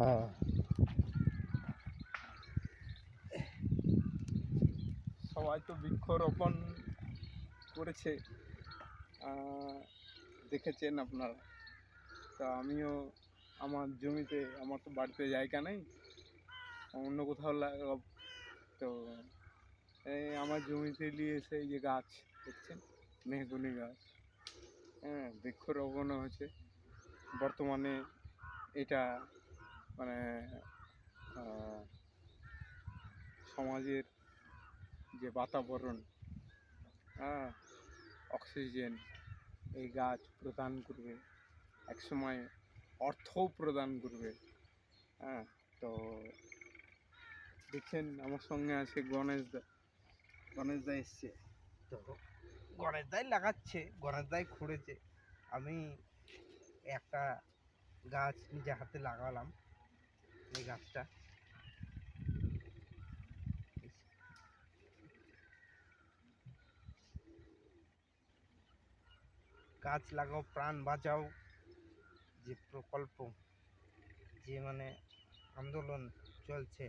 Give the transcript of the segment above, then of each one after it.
হ্যাঁ। সবাই তো বৃক্ষরোপণ করেছে। দেখেছেন আপনারা। তা আমিও আমার জমিতে, আমার তো বাড়িতে জায়গা নেই। অন্য কোথাও তো এই আমার জমিতে নিয়ে এসে যে গাছ, দেখছেন? মেহগুনি গাছ। হ্যাঁ বৃক্ষরোপণও হয়েছে। বর্তমানে এটা মানে সমাজের যে বাতাবরণ হ্যাঁ অক্সিজেন, এই গাছ প্রদান করবে, একসময় অর্থও প্রদান করবে হ্যাঁ তো দেখছেন আমার সঙ্গে আছে গণেশ দা গণেশ দা এসছে। তো গণেশ দাই লাগাচ্ছে, গণেশ দাই খুঁড়েছে। আমি একটা গাছ নিজে হাতে লাগালাম। এই গাছটা। গাছ লাগাও, প্রাণ বাঁচাও, যে প্রকল্প, যে মানে আন্দোলন চলছে।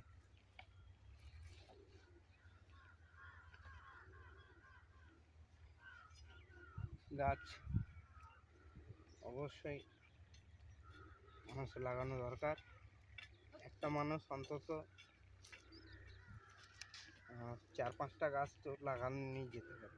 গাছ অবশ্যই মানুষ লাগানো দরকার। একটা মানুষ অন্তত চার পাঁচটা গাছ তো লাগানো নিয়ে যেতে পারে।